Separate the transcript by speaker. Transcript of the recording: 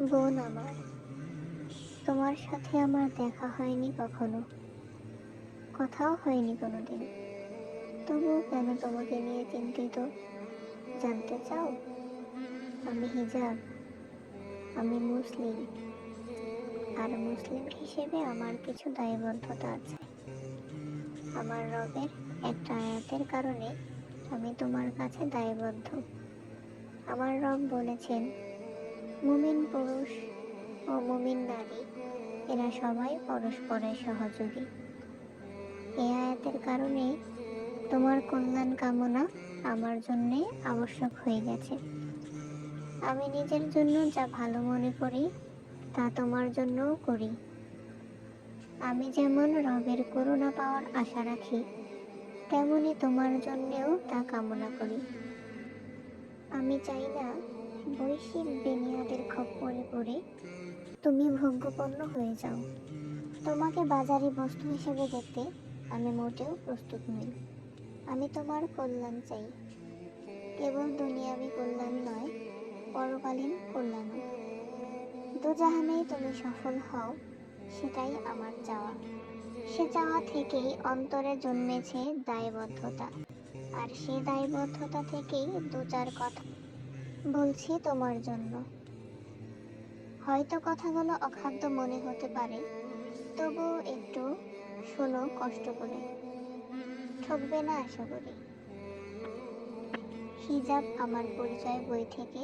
Speaker 1: বোন আমার, তোমার সাথে আমার দেখা হয়নি কখনো, কথাও হয়নি কোনো দিন তবুও কেন তোমাকে নিয়ে চিন্তিত? জানতে চাও? আমি হিজাব, আমি মুসলিম, আর মুসলিম হিসেবে আমার কিছু দায়বদ্ধতা আছে। আমার রবের একটা আয়াতের কারণে আমি তোমার কাছে দায়বদ্ধ। আমার রব বলেছেন মুমিন পুরুষ ও মুমিন নারী, এরা সবাই পরস্পরের সহযোগী। এই আয়াতের কারণে তোমার কল্যাণ কামনা আমার জন্যে আবশ্যক হয়ে গেছে। আমি নিজের জন্য যা ভালো মনে করি, তা তোমার জন্যও করি। আমি যেমন রবের করুণা পাওয়ার আশা রাখি, তেমনি তোমার জন্যেও তা কামনা করি। আমি চাই না বৈশ্বিক বেনিয়াদের খপ্পরে পড়ে তুমি ভোগ্যপন্ন হয়ে যাও। তোমাকে বাজারে বস্তু হিসেবে দেখতে আমি মোটেও প্রস্তুত নই। আমি তোমার কল্যাণ চাই। কেবল দুনিয়াবি কল্যাণ নয়, পরকালীন কল্যাণও। দুজাহানেই তুমি সফল হও, সেটাই আমার চাওয়া। সে চাওয়া থেকেই অন্তরে জন্মেছে দায়বদ্ধতা। আর সে দায়বদ্ধতা থেকেই দু চার কথা বলছি তোমার জন্য। হয়তো কথাগুলো অখাদ্য মনে হতে পারে তবু একটু শোনো কষ্ট করে। ঠকবে না আশা করি। হিজাব আমার পরিচয় বই থেকে